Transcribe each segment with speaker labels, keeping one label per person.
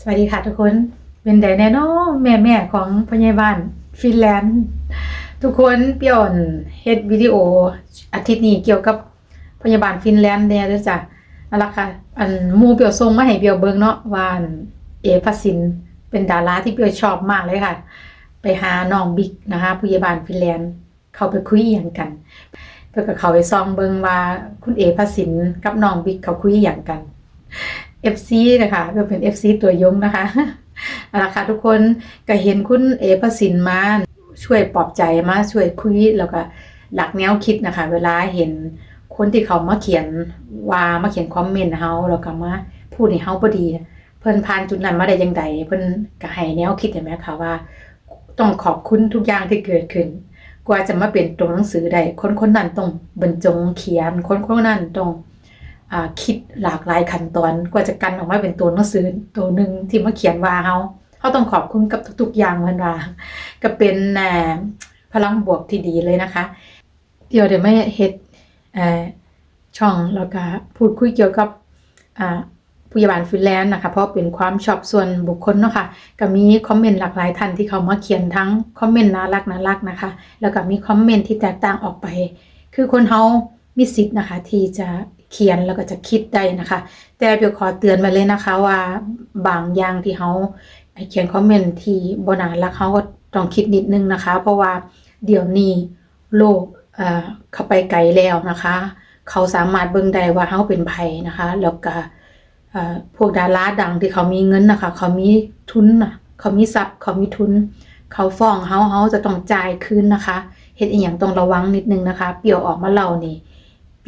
Speaker 1: สวัสดีค่ะทุกคนเป็นไดแน่นอนแม่แม่ของพยาบาลฟินแลนด์ ทุกคนเปี่ยนเฮ็ดวิดีโออาทิตย์นี้เกี่ยวกับพยาบาลฟินแลนด์เนี่ยเด้อจ้ะนั่นละค่ะอันมูเปียวส่งมาให้เปียวเบิงเนาะว่านเอพัสินเป็นดาราที่เปียวชอบมากเลยค่ะ ไปหาน้องบิ๊กนะคะพยาบาลฟินแลนด์ เขาไปคุยอย่างกันเพื่อกับเขาไปซองเบิงว่าคุณเอพระสินกับน้องบิ๊กเขาคุยอย่างกัน FC นะคะเพื่อเป็น FC ตัวยงนะคะเอาละค่ะทุกคนก็เห็นคุณเอพระสินมาช่วยปลอบใจมาช่วยคุยแล้วก็หลักแนวคิดนะคะ เวลาเห็นคนที่เขามาเขียนว่ามาเขียนคอมเมนต์เฮาแล้วก็มาพูดให้เฮาบ่ดี เพิ่นผ่านจุดนั้นมาได้จังไดเพิ่นก็ให้แนวคิดเห็นไหมคะว่า ต้องขอบคุณทุกอย่างที่เกิดขึ้น กว่าจะมาเป็นตัวหนังสือได้คนคนนั้นต้องบรรจงเขียนคนคนนั้นต้อง คิดหลากหลายขั้นตอนกว่าจะกันออกมาเป็นตัวหนังสือตัวหนึ่งที่มาเขียนว่าเฮาเฮาต้องขอบคุณกับทุกๆอย่างมันว่าก็เป็นแน่พลังบวกที่ดีเลยนะคะ เดี๋ยวเดี๋ยวไม่เฮ็ดช่องแล้วก็พูดคุยเกี่ยวกับผู้ใหญ่บ้านฟินแลนด์นะคะเพราะเป็นความชอบส่วนบุคคลเนาะค่ะก็มีคอมเมนต์หลากหลายท่านที่เขามาเขียนทั้งคอมเมนต์น่ารักน่ารักนะคะ แล้วก็มีคอมเมนต์ที่แตกต่างออกไป คือคนเฮามีสิทธิ์นะคะที่จะ เขียนแล้วก็จะคิดได้นะคะ แต่เปียวขอเตือนไว้เลยนะคะว่าบางอย่างที่เฮาเขียนคอมเมนต์ที่บ่น่ารักเฮาก็ต้องคิดนิดนึงนะคะ เพราะว่าเดี๋ยวนี้โลกเอ่อเข้าไปไกลแล้วนะคะ เขาสามารถเบิ่งได้ว่าเฮาเป็นไผนะคะ แล้วก็เอ่อพวกดาราดังที่เขามีเงินนะคะ เขามีทุนนะเขามีทรัพย์เขามีทุน เขาฟ้องเฮาเฮาจะต้องจ่ายคืนนะคะเฮ็ดอีหยังต้องระวังนิดนึงนะคะ เปี่ยวออกมาเล่านี่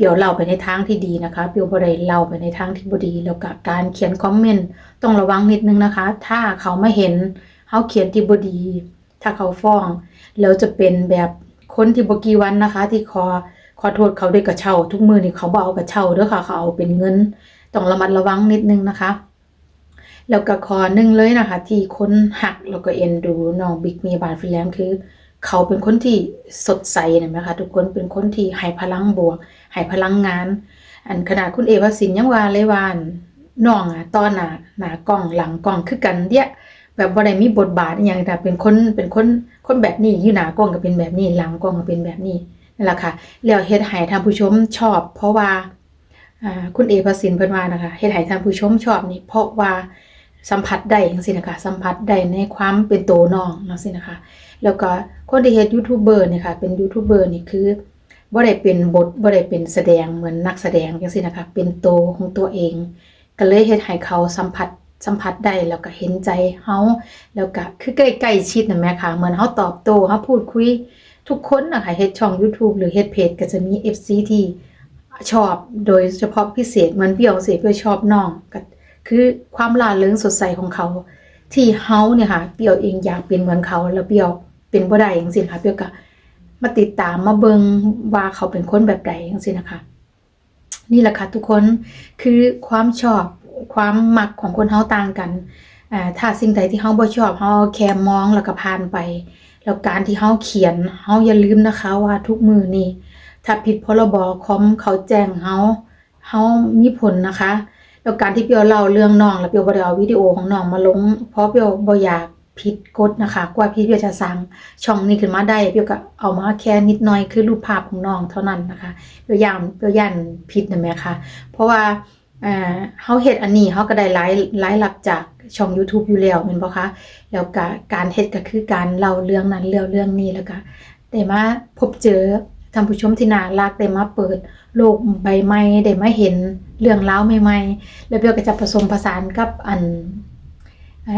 Speaker 1: เปี่ยวเล่าไปในทางที่ดีนะคะเปี่ยวบ่ได้เล่าไปในทางที่บดีแล้วก็การเขียนคอมเมนต์ต้องระวังนิดนึงนะคะ ถ้าเขาไม่เห็นเฮาเขียนที่บดี ถ้าเขาฟ้องแล้วจะเป็นแบบคนที่บกีวันนะคะ ที่ขอขอโทษเขาด้วยกระเช้าทุกมือนี่เขาบ่เอากระเช้าเด้อค่ะเขาเอาเป็นเงินต้องระมัดระวังนิดนึงนะคะแล้วก็ขอหนึ่งเลยนะคะ ที่คนหักแล้วก็เอ็นดูน้องบิ๊กมีบาทฟิลแลนด์คือ เขาเป็นคนที่สดใสเห็นไหมคะทุกคนเป็นคนที่ให้พลังบวกให้พลังงาน อันขนาดคุณเอวสินยังว่าเลยวาน้องอะตอนหน้าหน้ากล้องหลังกล้องคือกันเดียแบบบ่ได้มีบทบาทอย่างแต่เป็นคนเป็นคนคนแบบนี้อยู่หน้ากล้องก็เป็นแบบนี้หลังกล้องก็เป็นแบบนี้นั่นแหละค่ะแล้วเฮ็ดให้ท่านผู้ชมชอบ เพราะว่าคุณเอพสินเพิ่นว่านะคะเฮ็ดให้ท่านผู้ชมชอบนี่เพราะว่า สัมผัสได้จังซี่นะคะ สัมผัสได้ในความเป็นโตน้องจังซี่นะคะ แล้วก็คนที่เฮ็ดยูทูบเบอร์เนี่ยค่ะ เป็นยูทูบเบอร์นี่คือบ่ได้เป็นบทบ่ได้เป็นแสดงเหมือนนักแสดงจังซี่นะคะ เป็นโตของตัวเอง ก็เลยเฮ็ดให้เขาสัมผัสสัมผัสได้แล้วก็เห็นใจเฮาแล้วก็คือใกล้ๆชิดนั่นแหมค่ะ เหมือนเฮาตอบโต้เฮาพูดคุยทุกคนน่ะค่ะเฮ็ดช่อง YouTube หรือเฮ็ดเพจก็จะมี FC ที่ชอบโดยเฉพาะพิเศษเหมือนเปียวเสียเปี่ยวชอบน้องก็ คือความล่าเริงสดใสของเขา ที่เฮาเนี่ยค่ะเปียวเองอยากเป็นเหมือนเขา แล้วเปียวเป็นบ่ได้จังซี่ค่ะเปียวก็มาติดตามมาเบิงว่าเขาเป็นคนแบบใดจังซี่นะคะ นี่แหละค่ะทุกคนคือความชอบความมักของคนเฮาต่างกันอ่าถ้าสิ่งใดที่เฮาบ่ชอบเฮาแค่มองแล้วก็ผ่านไป แล้วการที่เฮาเขียนเฮาอย่าลืมนะคะว่าทุกมือนี่ถ้าผิดพรบคอมเขาแจ้งเฮาเฮามีผลนะคะ แล้วการที่เปียวเล่าเรื่องน้อง แล้วเปียวบ่ได้เอาวิดีโอของน้องมาลง เพราะเปียวบ่อยากผิดกฎนะคะ กว่าพี่เปียวจะสร้างช่องนี้ขึ้นมาได้เปียวก็เอามาแค่นิดหน่อยคือรูปภาพของน้องเท่านั้นนะคะเปียวย่านเปียวย่านผิดนะแม่ค่ะ เพราะว่าเอ่อเฮาเฮ็ดอันนี้เฮาก็ได้รายรายรับจากช่อง YouTube อยู่แล้วแม่นบ่คะแล้วก็การเฮ็ดก็คือการเล่าเรื่องนั้นเล่าเรื่องนี้แล้วก็ได้มาพบเจอ ท่านผู้ชมที่น่ารักได้มาเปิด โลกใบใหม่ได้มาเห็นเรื่องราวใหม่ๆ แล้วเบลก็จะผสมผสานกับอันอ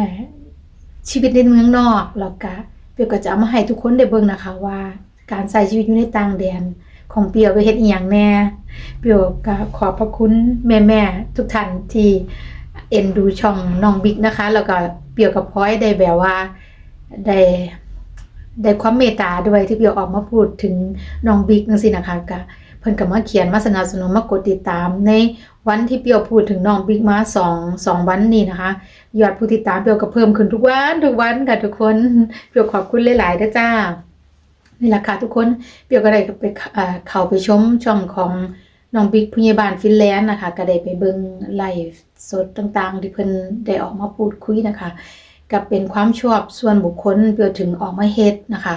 Speaker 1: ชีวิตในเมืองนอกแล้วก็เบลก็จะเอามาให้ทุกคนได้เบิ่งนะคะว่า การใช้ชีวิตอยู่ในต่างแดนของเปียวไปเฮ็ดอีหยังแน่เปียวก็ขอบพระคุณแม่ๆทุกท่านที่เอ็นดูช่องน้องบิ๊กนะคะ แล้วก็เปียวกับพลอยได้แบบว่าได้ ได้ความเมตตาด้วยที่เปียวออกมาพูดถึงน้องบิ๊กจังซี่นะคะก็เพิ่นก็มาเขียนมาสนับสนุนมากดติดตาม ในวันที่เปียวพูดถึงน้องบิ๊กมาสองสองวันนี้นะคะ ยอดผู้ติดตามเปียวก็เพิ่มขึ้นทุกวันทุกวันค่ะทุกคนเปียวขอบคุณหลายๆด้จ้านี่แหละค่ะทุกคนเปียวก็ได้ไปเอ่อเข้าไปชมช่องของน้องบิ๊กผู้ใหญ่บ้านฟินแลนด์นะคะ ก็ได้ไปเบิ่งไลฟ์สดต่างๆ ที่เพิ่นได้ออกมาพูดคุยนะคะ ก็เป็นความชอบส่วนบุคคลเพื่อถึงออกมาเฮ็ดนะคะ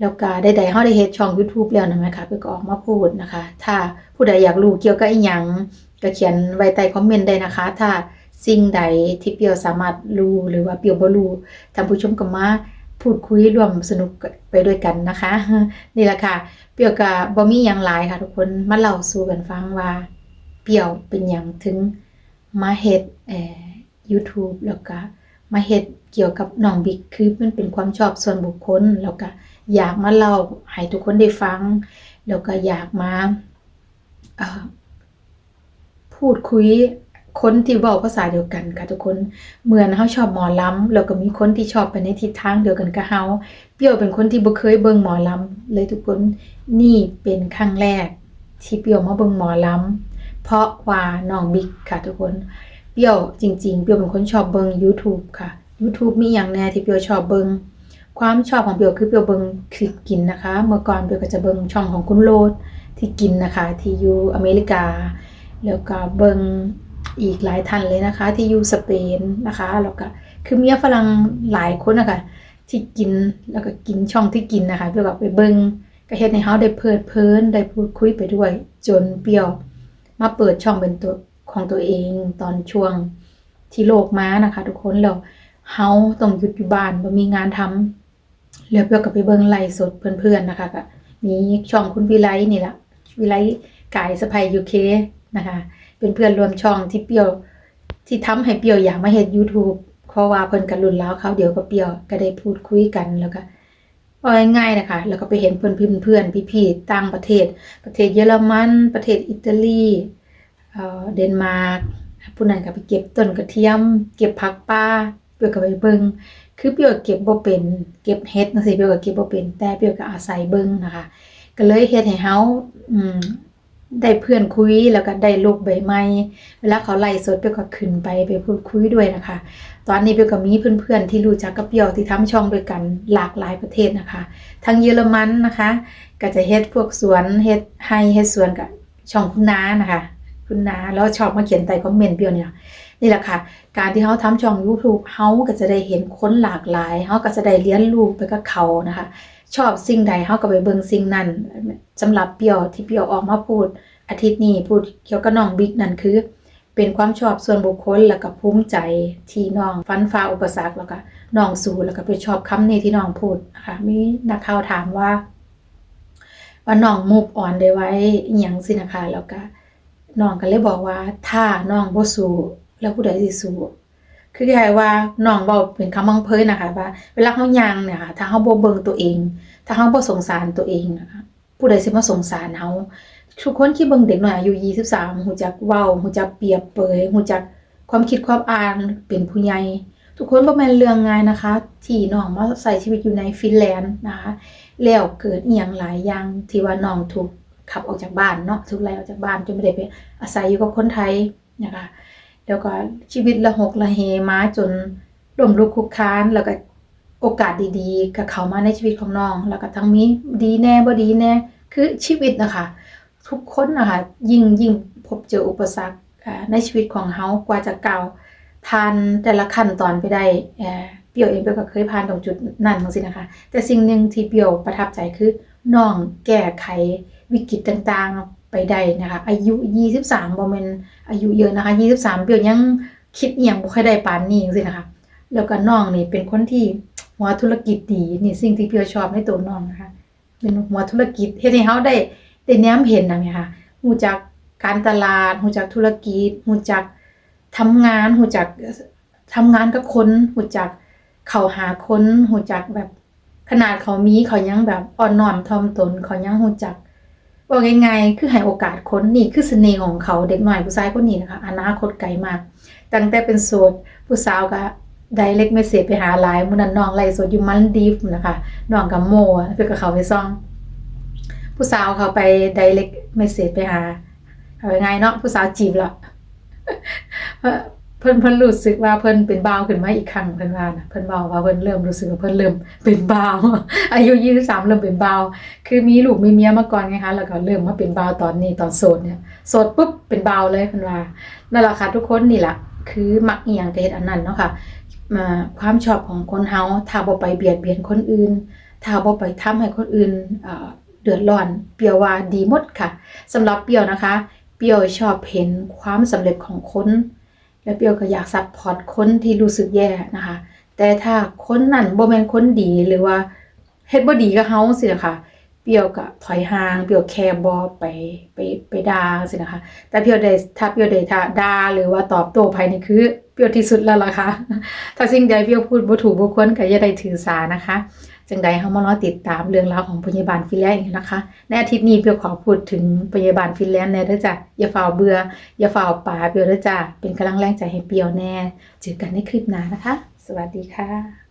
Speaker 1: แล้วก็ได้ๆเฮาได้เฮ็ดช่อง YouTube แล้วนะแม่ค่ะเพิ่นก็ออกมาพูดนะคะ ถ้าผู้ใดอยากรู้เกี่ยวกับอีหยังก็เขียนไว้ใต้คอมเมนต์ได้นะคะ ถ้าสิ่งใดที่เปียวสามารถรู้หรือว่าเปียวบ่รู้ท่านผู้ชมก็มาพูดคุยร่วมสนุกไปด้วยกันนะคะ นี่แหละค่ะ เปียวก็บ่มีหยังหลายค่ะ ทุกคนมาเล่าสู่กันฟังว่า เปียวเป็นหยังถึงมาเฮ็ดเอ่อ YouTube แล้วก็ มาเฮ็ดเกี่ยวกับน้องบิ๊กคือมันเป็นความชอบส่วนบุคคล แล้วก็อยากมาเล่าให้ทุกคนได้ฟัง แล้วก็อยากมาพูดคุยคนที่เว้าภาษาเดียวกันค่ะทุกคนเหมือนเฮาชอบหมอลำแล้วก็มีคนที่ชอบไปในทิศทางเดียวกันกับเฮาเปรี้ยวเป็นคนที่บ่เคยเบิ่งหมอลำเลยทุกคนนี่เป็นครั้งแรก ที่เปรี้ยวมาเบิ่งหมอลำเพราะว่าน้องบิ๊กค่ะทุกคน เปียวจริง ๆ เปียวเป็นคนชอบเบิง YouTube ค่ะ YouTube มีหยังแน่ที่เปียวชอบเบิงความชอบของเปียวคือเปียวเบิงคลิปกินนะคะ เมื่อก่อนเปียวก็จะเบิงช่องของคุณโรดที่กินนะคะ ที่อยู่อเมริกา แล้วก็เบิงอีกหลายท่านเลยนะคะ ที่อยู่สเปนนะคะแล้วก็คือมีฝรั่งหลายคนนะคะที่กินแล้วก็กินช่องที่กินนะคะเปียวก็ไปเบิงก็เฮ็ดให้เฮาได้เพลิดเพลินได้พูดคุยไปด้วย จนเปียวมาเปิดช่องเป็นตัว ของตัวเองตอนช่วงที่โลกม้านะคะ ทุกคนแล้วเฮาต้องหยุดอยู่บ้านบ่มีงานทำแล้วเพื่อก็ไปเบิ่งไลฟ์สดเพื่อนๆนะคะก็มีช่องคุณวิไลนี่แหละวิไลกายสะพาย UK นะคะ เป็นเพื่อนรวมช่องที่เปียวที่ทำให้เปียวอยากมาเฮ็ด YouTube เพราะว่าเพิ่นก็รุ่นราวเขาเดี๋ยวกับเปียวก็ได้พูดคุยกันแล้วก็เอาง่ายๆนะคะ แล้วก็ไปเห็นเพื่อนๆพี่ๆต่างประเทศ ประเทศเยอรมัน ประเทศอิตาลี เดนมาร์กผู้นั้นก็ไปเก็บต้นกระเทียม เก็บผักป่าเปียวก็ไปเบิงคือเปียวเก็บบ่เป็น เก็บเฮ็ดจังซี่เปียวก็เก็บบ่เป็น แต่เปียวก็อาศัยเบิงนะคะ ก็เลยเฮ็ดให้เฮาอืมได้เพื่อนคุยแล้วก็ได้โลกใบใหม่เวลาเขาไลฟ์สดเปียวก็ขึ้นไปไปพูดคุยด้วยนะคะ ตอนนี้เปียวก็มีเพื่อนๆที่รู้จักกับเปียวที่ทำช่องด้วยกันหลากหลายประเทศนะคะ ทั้งเยอรมันนะคะ ก็จะเฮ็ดพวกสวนเฮ็ดไร่เฮ็ดสวนกับช่องคุณน้านะคะ คุณนาแล้วชอบมาเขียนใต้คอมเมนต์เปียวเนี่ยนี่แหละค่ะ การที่เขาทำช่อง YouTube เฮาก็จะได้เห็นคนหลากหลายเฮาก็จะได้เรียนรู้ไปกับเขานะคะ ชอบสิ่งใดเฮาก็ไปเบิ่งสิ่งนั้นสำหรับเปียวที่เปียวออกมาพูด อาทิตย์นี้พูดเกี่ยวกับน้องบิ๊กนั่นคือ เป็นความชอบส่วนบุคคลแล้วก็ภูมิใจที่น้องฟันฟ้าอุปสรรคแล้วก็น้องสู้แล้วก็ไปชอบคำนี้ที่น้องพูดนะคะมีนักข่าวถามว่า ว่าน้องมูฟออนได้ไว้อหยังสินะคะแล้วก็ น้องก็เลยบอกว่า ถ้าน้องบ่สู้แล้วผู้ใดสิสู้คือคล้ายๆว่าน้องเว้าเป็นคำบังเพยนะคะว่าเวลาเฮาย่างเนี่ยค่ะถ้าเฮาบ่เบิ่งตัวเอง ถ้าเฮาบ่สงสารตัวเองนะคะผู้ใดสิมาสงสารเฮาทุกคนที่เบิ่งเด็กน้อยอายุ23ฮู้จักเว้าฮู้จักเปรียบเปยฮู้จักความคิดความอ่านเป็นผู้ใหญ่ทุกคนบ่แม่นเรื่องง่ายนะคะ ที่น้องมาใช้ชีวิตอยู่ในฟินแลนด์นะคะแล้วเกิดอีหยังหลายอย่างที่ว่าน้องถูก ขับออกจากบ้านเนาะถูกไล่ออกจากบ้านจนไม่ได้ไปอาศัยอยู่กับคนไทยนะคะแล้วก็ชีวิตละหกละเฮมาจนล้มลุกคุกคลานแล้วก็โอกาสดีๆก็เข้ามาในชีวิตของน้อง แล้วก็ทั้งมีดีแน่บ่ดีแน่คือชีวิตนะคะทุกคนนะคะยิ่งยิ่งพบเจออุปสรรคในชีวิตของเฮากว่าจะเก้าวผ่านแต่ละขั้นตอนไปได้เปียวเองเปียวก็เคยผ่านตรงจุดนั้นจังซี่นะคะ แต่สิ่งหนึ่งที่เปียวประทับใจคือน้องแก้ไข วิกฤตต่างๆ ไปได้นะคะ อายุ 23บ่แม่นอายุเยอะนะคะ 23เปียวยังคิดอียงบ่ค่อยได้ปานนี้จังซี่นะคะ แล้วก็น้องนี่เป็นคนที่หัวธุรกิจดีนี่สิ่งที่เปียวชอบในตัวน้องนะคะ เป็นหัวธุรกิจเฮ็ดให้เฮาได้ได้แนมเห็นนะแม่ค่ะฮู้จักการตลาดฮู้จักธุรกิจฮู้จักทำงานฮู้จักทำงานกับคนฮู้จักเขาหาคนหูจักแบบขนาดเขามีเขายังแบบอ่อนน้อมถ่อมตนเขายังหูจัก ว่าง่ายๆคือให้โอกาสคนนี่คือเสน่ห์ของเขาเด็กหน่อยผู้ชายคนนี้นะคะอนาคตไกลมาก ตั้งแต่เป็นโสดผู้สาวก็ได้เรกเมสเซจไปหาหลายมื้อนั้นน้องไล่สดอยู่มันดีฟนะคะน้องกับโมเพิ่นก็เขาไปซ่อง ผู้สาวเขาไปไดเรกเมสเซจไปหาเอาง่ายๆเนาะผู้สาวจีบล้ว เพิ่นเพิ่นรู้สึกว่าเพิ่นเป็นบ่าวขึ้นมาอีกครั้งเพิ่นว่านะเพิ่นเว้าว่าเพิ่นเริ่มรู้สึกว่าเพิ่นเริ่มเป็นบ่าว อายุ23เริ่มเป็นบ่าว คือมีลูกมีเมียมาก่อนไงคะแล้วก็เริ่มมาเป็นบ่าวตอนนี้ตอนโสดเนี่ยโสดปุ๊บเป็นบ่าวเลยเพิ่นว่านั่นแหละค่ะทุกคนนี่แหละคือมักเอียงก็เฮ็ดอันนั้นเนาะค่ะมาความชอบของคนเฮาถ้าบ่ไปเบียดเบียนคนอื่นถ้าบ่ไปทำให้คนอื่นเอ่อเดือดร้อน เปียวว่าดีหมดค่ะสำหรับเปียวนะคะ เปียวชอบเห็นความสำเร็จของคน และเปียวก็อยากซัพพอร์ตคนที่รู้สึกแย่นะคะ แต่ถ้าคนนั้นบ่แม่นคนดีหรือว่าเฮ็ดบ่ดีกับเฮาสินะคะเปียวก็ถอยห่างเปียวแคร์บ่ไปไปไปด่าสินะคะ แต่เปียวได้ถ้าเปียวได้ถ้าด่าหรือว่าตอบโต้ภายในคือ เปียวที่สุดแล้วล่ะค่ะถ้าสิ่งใดเปียวพูดบ่ถูกบ่ควรก็อย่าได้ถือสานะคะ จังใดเฮามารอติดตามเรื่องราวของพยาบาลฟินแลนด์อีกนะคะ ในอาทิตย์นี้เปียวขอพูดถึงพยาบาลฟินแลนด์แน่เด้อจ้ะอย่าฝ่าเบื่ออย่าฝ่าป่าเปียวเด้อจ้ะเป็นกำลังแรงใจให้เปียวแน่เจอกันในคลิปหน้านะคะ สวัสดีค่ะ